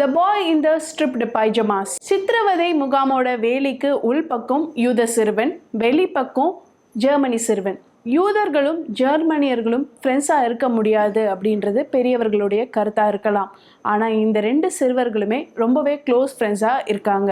த பாய் இன் த striped பைஜமாஸ் சித்திரவதை முகாமோட வேலைக்கு உள்பக்கம் யூத சிறுவன் வெளிப்பக்கம் ஜெர்மனி சிறுவன். யூதர்களும் ஜெர்மனியர்களும் ஃப்ரெண்ட்ஸாக இருக்க முடியாது அப்படின்றது பெரியவர்களுடைய கருத்தாக இருக்கலாம். ஆனால் இந்த ரெண்டு சிறுவர்களுமே ரொம்பவே க்ளோஸ் ஃப்ரெண்ட்ஸாக இருக்காங்க.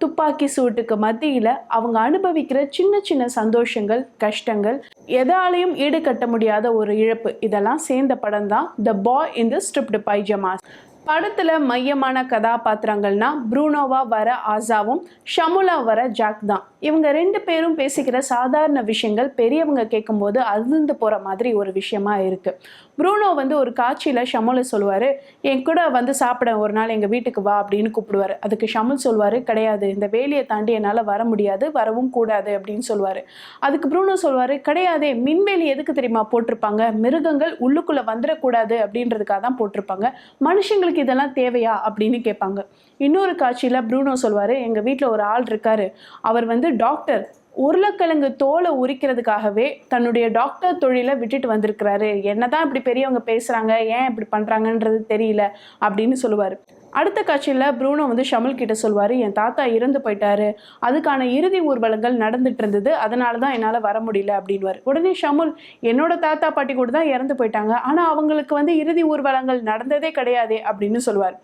துப்பாக்கி சூட்டுக்கு மத்தியில் அவங்க அனுபவிக்கிற சின்ன சின்ன சந்தோஷங்கள் கஷ்டங்கள் எதாலையும் ஈடுகட்ட முடியாத ஒரு இழப்பு. இதெல்லாம் சேர்ந்த படம் தான் த பாய் இன் த ஸ்ட்ரிப்டு பைஜமாஸ் படத்தில் மையமான கதாபாத்திரங்கள்னா ப்ரூனோவா வர ஆசாவும் ஷமுலா வர ஜாக் தான். இவங்க ரெண்டு பேரும் பேசிக்கிற சாதாரண விஷயங்கள் பெரியவங்க கேட்கும்போது அதிர்ந்து போகிற மாதிரி ஒரு விஷயமா இருக்கு. ப்ரூனோ வந்து ஒரு காட்சியில் ஷமுலை சொல்லுவார் என் கூட வந்து சாப்பிட ஒரு நாள் எங்கள் வீட்டுக்கு வா அப்படின்னு கூப்பிடுவார். அதுக்கு ஷமுல் சொல்வார் கிடையாது இந்த வேலியை தாண்டி என்னால் வர முடியாது வரவும் கூடாது அப்படின்னு சொல்லுவார். அதுக்கு ப்ரூனோ சொல்வார் கிடையாதே மின்வேலி எதுக்கு தெரியுமா போட்டிருப்பாங்க? மிருகங்கள் உள்ளுக்குள்ளே வந்துடக்கூடாது அப்படின்றதுக்காக தான் போட்டிருப்பாங்க. மனுஷங்களுக்கு இதெல்லாம் தேவையா? அப்படின்னு கேட்பாங்க. இன்னொரு காட்சியில் ப்ரூனோ சொல்வார் எங்கள் வீட்டில் ஒரு ஆள் இருக்காரு. அவர் வந்து டாக்டர். உருளைக்கிழங்கு தோலை உரிக்கிறதுக்காகவே தன்னுடைய டாக்டர் தொழிலை விட்டுட்டு வந்திருக்கிறாரு. என்னதான் இப்படி பெரியவங்க பேசுகிறாங்க ஏன் இப்படி பண்ணுறாங்கன்றது தெரியல அப்படின்னு சொல்லுவார். அடுத்த காட்சியில் ப்ரூனோ வந்து ஷமல் கிட்ட சொல்வார் என் தாத்தா இறந்து போயிட்டாரு. அதுக்கான இறுதி ஊர்வலங்கள் நடந்துட்டு இருந்தது. அதனால தான் என்னால் வர முடியல அப்படின்வார் உடனே ஷமுல் என்னோட தாத்தா பாட்டி கூட தான் இறந்து போயிட்டாங்க. ஆனால் அவங்களுக்கு வந்து இறுதி ஊர்வலங்கள் நடந்ததே கிடையாதே அப்படின்னு சொல்லுவார்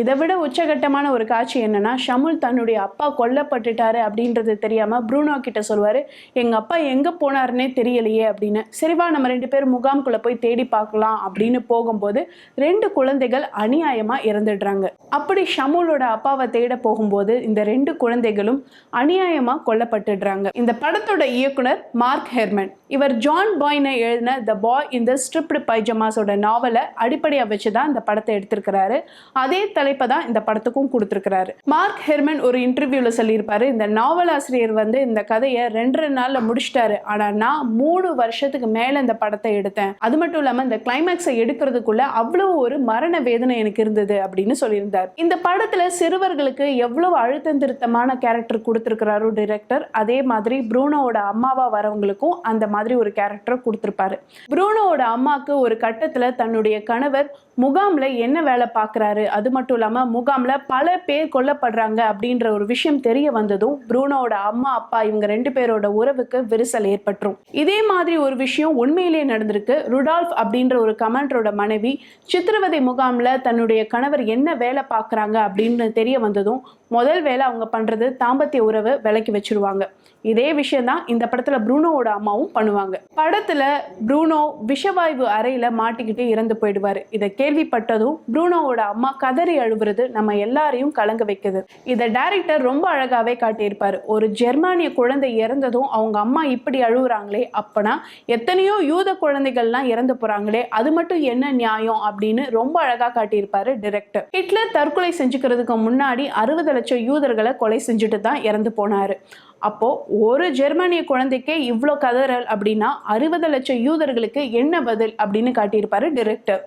இதை விட உச்சகட்டமான ஒரு காட்சி என்னன்னா ஷமுல் தன்னுடைய அப்பா கொல்லப்பட்டுட்டாரு அப்படின்றது தெரியாம ப்ரூனோ கிட்ட சொல்வாரு எங்க அப்பா எங்க போனாருன்னே தெரியலையே அப்படின்னு. சரிவா நம்ம ரெண்டு பேரும் முகாம்குள்ள போய் தேடி பார்க்கலாம் அப்படின்னு போகும்போது ரெண்டு குழந்தைகள் அநியாயமா இறந்துடுறாங்க. அப்படி ஷமுலோட அப்பாவை தேட போகும்போது இந்த ரெண்டு குழந்தைகளும் அநியாயமா கொல்லப்பட்டுடுறாங்க. இந்த படத்தோட இயக்குனர் மார்க் ஹெர்மன். இவர் ஜான் பாய்னை எழுதின த பாய் இந்த ஸ்ட்ரிப்டு பைஜமாஸோட நாவலை அடிப்படையாக வச்சு தான் இந்த படத்தை எடுத்திருக்கிறாரு. அதே தலைப்பை தான் இந்த படத்துக்கும் கொடுத்துருக்கிறாரு. மார்க் ஹெர்மன் ஒரு இன்டர்வியூவில் சொல்லியிருப்பாரு இந்த நாவல் ஆசிரியர் வந்து இந்த கதையை ரெண்டரை நாளில் முடிச்சிட்டாரு. ஆனால் நான் மூணு வருஷத்துக்கு மேலே இந்த படத்தை எடுத்தேன். அது மட்டும் இல்லாமல் இந்த கிளைமேக்ஸை எடுக்கிறதுக்குள்ள அவ்வளோ ஒரு மரண வேதனை எனக்கு இருந்தது அப்படின்னு சொல்லியிருந்தார். இந்த படத்தில் சிறுவர்களுக்கு எவ்வளவு அழுத்தம் திருத்தமான கேரக்டர் கொடுத்துருக்கிறாரோ டிரெக்டர் அதே மாதிரி ப்ரூனோவோட அம்மாவா வரவங்களுக்கும் அந்த மாதிரி ஒரு கேரக்டர் கொடுத்துருப்பாரு. ப்ரூனோவோட அம்மாவுக்கு ஒரு கட்டத்தில் தன்னுடைய கணவர் முகாமில் என்ன வேலை பார்க்குறாரு? அது மட்டும் இல்லாமல் முகாமில் பல பேர் கொல்லப்படுறாங்க அப்படின்ற ஒரு விஷயம் தெரிய வந்ததும் ப்ரூனோவோட அம்மா அப்பா இவங்க ரெண்டு பேரோட உறவுக்கு விரிசல் ஏற்பட்டுரும். இதே மாதிரி ஒரு விஷயம் உண்மையிலேயே நடந்திருக்கு. ருடால்ஃப் அப்படின்ற ஒரு கமாண்டரோட மனைவி சித்திரவதை முகாமில் தன்னுடைய கணவர் என்ன வேலை பார்க்குறாங்க அப்படின்னு தெரிய வந்ததும் முதல் வேலை அவங்க பண்ணுறது தாம்பத்திய உறவை விலக்கி வச்சிருவாங்க. இதே விஷயம் தான் இந்த படத்தில் ப்ரூனோவோட அம்மாவும் பண்ணுவாங்க. படத்தில் ப்ரூனோ விஷவாயு அறையில் மாட்டிக்கிட்டு இறந்து போயிடுவார். இதை கேள்விப்பட்டதும் ப்ரூனோவோட அம்மா கதறி அழுவுறது நம்ம எல்லாரையும் கலங்க வைக்குது. இதை டைரக்டர் ரொம்ப அழகாவே காட்டியிருப்பார். ஒரு ஜெர்மானிய குழந்தை இறந்ததும் அவங்க அம்மா இப்படி அழுகுறாங்களே அப்பனா எத்தனையோ யூத குழந்தைகள்லாம் இறந்து போறாங்களே அது மட்டும் என்ன நியாயம் அப்படின்னு ரொம்ப அழகா காட்டியிருப்பாரு டிரெக்டர் ஹிட்லர் தற்கொலை செஞ்சுக்கிறதுக்கு முன்னாடி அறுபது லட்சம் யூதர்களை கொலை செஞ்சுட்டு தான் இறந்து போனாரு. அப்போது ஒரு ஜெர்மனிய குழந்தைக்கே இவ்வளோ கதறல் அப்படின்னா அறுபது லட்சம் யூதர்களுக்கு என்ன பதில் அப்படின்னு காட்டியிருப்பாரு டிரெக்டர்.